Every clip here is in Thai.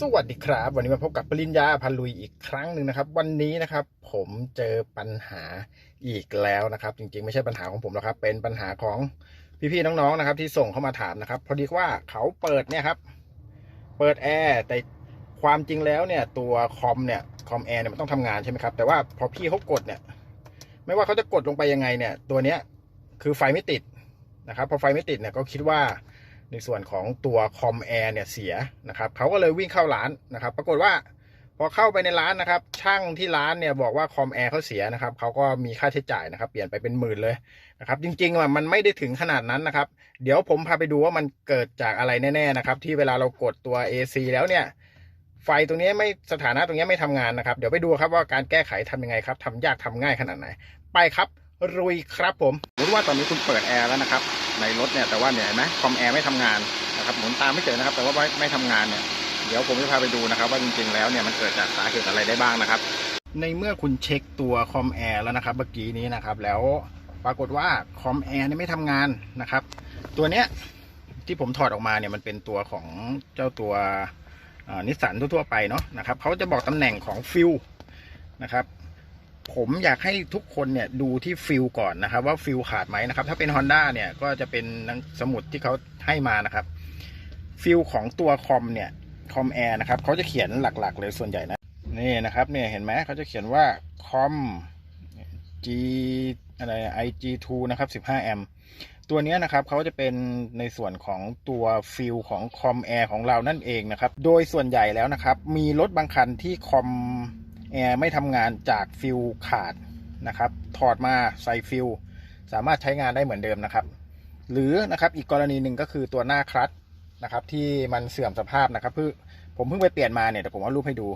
สวัสดีครับ วันนี้มาพบกับปริญญาพันลุยอีกครั้งหนึ่งนะครับ วันนี้นะครับผมเจอปัญหาอีกแล้วนะครับ จริงๆ ไม่ใช่ปัญหาของผมหรอกครับ เป็นปัญหาของพี่ๆน้องๆนะครับ ที่ส่งเข้ามาถามนะครับ พอดีว่าเขาเปิดเนี่ยครับ เปิดแอร์แต่ความจริงแล้วเนี่ย ตัวคอมเนี่ยคอมแอร์เนี่ยมันต้องทำงานใช่ไหมครับแต่ว่าพอพี่เขากดเนี่ย ไม่ว่าเขาจะกดลงไปยังไงเนี่ย ตัวเนี้ยคือไฟไม่ติดนะครับ พอไฟไม่ติดเนี่ยก็คิดว่า ในส่วนของตัวคอมแอร์เนี่ยเสียนะครับเขาก็เลยวิ่งเข้าร้านนะครับ ปรากฏว่าพอเข้าไปในร้านนะครับ ช่างที่ร้านเนี่ยบอกว่าคอมแอร์เขาเสียนะครับเขาก็มีค่าใช้จ่ายนะครับ เปลี่ยนไปเป็นหมื่นเลยนะครับ จริงๆอะมันไม่ได้ถึงขนาดนั้นนะครับ เดี๋ยวผมพาไปดูว่ามันเกิดจากอะไรแน่ๆนะครับ ที่เวลาเรากดตัว AC แล้วเนี่ย ไฟตรงนี้ไม่สถานะตรงนี้ไม่ทำงานนะครับ เดี๋ยวไปดูครับว่าการแก้ไขทำยังไงครับทำยากทำง่ายขนาดไหน ไปครับ รุยครับผมสมมติว่าตอนนี้คุณเปิดแอร์แล้วนะครับ ในรถเนี่ยแต่ว่าเนี่ยเห็นไหมคอมแอร์ไม่ทำงานนะครับหมุนตามไม่เจอนะครับ แต่ว่าไม่ไม่ทำงานเนี่ยเดี๋ยวผมจะพาไปดูนะครับ ว่าจริงๆแล้วเนี่ยมันเกิดจากสาเหตุอะไรได้บ้างนะครับ ในเมื่อคุณเช็คตัวคอมแอร์แล้วนะครับเมื่อกี้นี้นะครับ แล้วปรากฏว่าคอมแอร์เนี่ยไม่ทำงานนะครับ ตัวเนี้ยที่ผมถอดออกมาเนี่ยมันเป็นตัวของเจ้าตัวนิสสันทั่วๆไปเนาะนะครับเขาจะบอกตำแหน่งของฟิลนะครับ ผมอยากให้ทุกคนเนี่ยดูที่ฟิลก่อนนะครับ ว่าฟิลขาดไหมนะครับ ถ้าเป็น Honda เนี่ยก็จะเป็นสมุดที่เขาให้มานะครับฟิลของตัวคอมเนี่ยคอมแอร์นะครับเขาจะเขียนหลักๆ เลยส่วนใหญ่นะนี่นะครับเนี่ยเห็นไหมเขาจะเขียนว่าคอม G อะไร IG2 นะครับ15แอมตัวเนี้ยนะครับเขาจะเป็นในส่วนของตัวฟิลของคอมแอร์ของเรานั่นเองนะครับ โดยส่วนใหญ่แล้วนะครับ มีรถบางคันที่คอม แอร์ไม่ทำงานจากฟิลขาดนะครับ ถอดมาใส่ฟิลสามารถใช้งานได้เหมือนเดิมนะครับ หรือนะครับอีกกรณีหนึ่งก็คือตัวหน้าคลัตช์นะครับ ที่มันเสื่อมสภาพนะครับเพื่อผมเพิ่งไปเปลี่ยนมาเนี่ยแต่ผมเอารูปให้ดู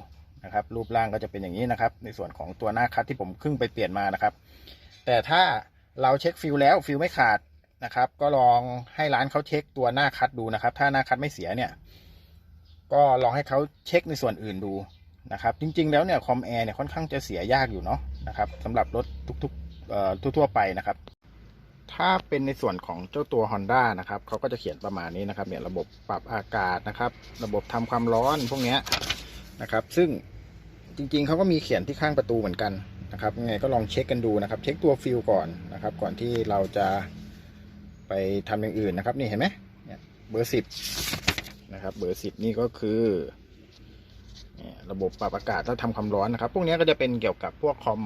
นะครับ รูปร่างก็จะเป็นอย่างนี้นะครับ ในส่วนของตัวหน้าคลัตช์ที่ผมเพิ่งไปเปลี่ยนมานะครับ แต่ถ้าเราเช็คฟิลแล้วฟิลไม่ขาดนะครับ ก็ลองให้ร้านเขาเช็คตัวหน้าคัดดูนะครับ ถ้าหน้าคัดไม่เสียเนี่ย ก็ลองให้เขาเช็คในส่วนอื่นดู นะครับ จริง ๆ แล้วเนี่ยคอมแอร์เนี่ยค่อนข้างจะเสียยากอยู่เนาะนะครับสำหรับรถทุกๆเอ่อทั่วๆไปนะครับ ถ้าเป็นในส่วนของเจ้าตัว Honda นะครับเขาก็จะเขียนประมาณนี้นะครับเนี่ยระบบปรับอากาศนะครับ ระบบทำความร้อนพวกเนี้ยนะครับ ซึ่งจริง ๆเขาก็มีเขียนที่ข้างประตูเหมือนกันนะครับยังไงก็ลองเช็คกันดูนะครับ เช็คตัวฟิลก่อนนะครับ ก่อนที่เราจะไปทำอย่างอื่นนะครับ นี่เห็นไหมเนี่ยเบอร์สิบนะครับ เบอร์สิบนี่ก็คือ ระบบปรับอากาศถ้าทำความร้อนนะครับ พวกนี้ก็จะเป็นเกี่ยวกับพวกคอม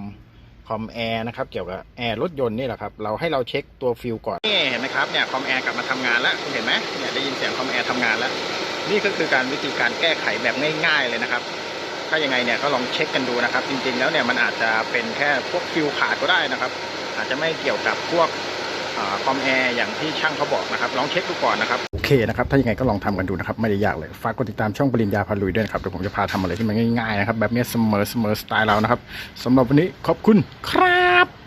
คอมแอร์นะครับ เกี่ยวกับแอร์รถยนต์นี่แหละครับ เราให้เราเช็คตัวฟิลก่อนนี่เห็นไหมครับเนี่ยคอมแอร์กลับมาทำงานแล้วคุณเห็นไหมเนี่ยได้ยินเสียงคอมแอร์ทำงานแล้ว นี่ก็คือการวิธีการแก้ไขแบบง่ายๆเลยนะครับ ถ้ายังไงเนี่ยก็ลองเช็คกันดูนะครับ จริงๆแล้วเนี่ยมันอาจจะเป็นแค่พวกฟิลขาดก็ได้นะครับ อาจจะไม่เกี่ยวกับพวก คอมแอร์อย่างที่ช่างเขาบอกนะครับลองเช็คดูก่อนนะครับโอเคนะครับถ้ายังไงก็ลองทำกันดูนะครับไม่ได้ยากเลยฝากกดติดตามช่องปริญญาพาลุยด้วยครับเดี๋ยวผมจะพาทำอะไรที่มันง่ายๆนะครับแบบนี้เสมอเสมอสไตล์เรานะครับสำหรับวันนี้ขอบคุณครับ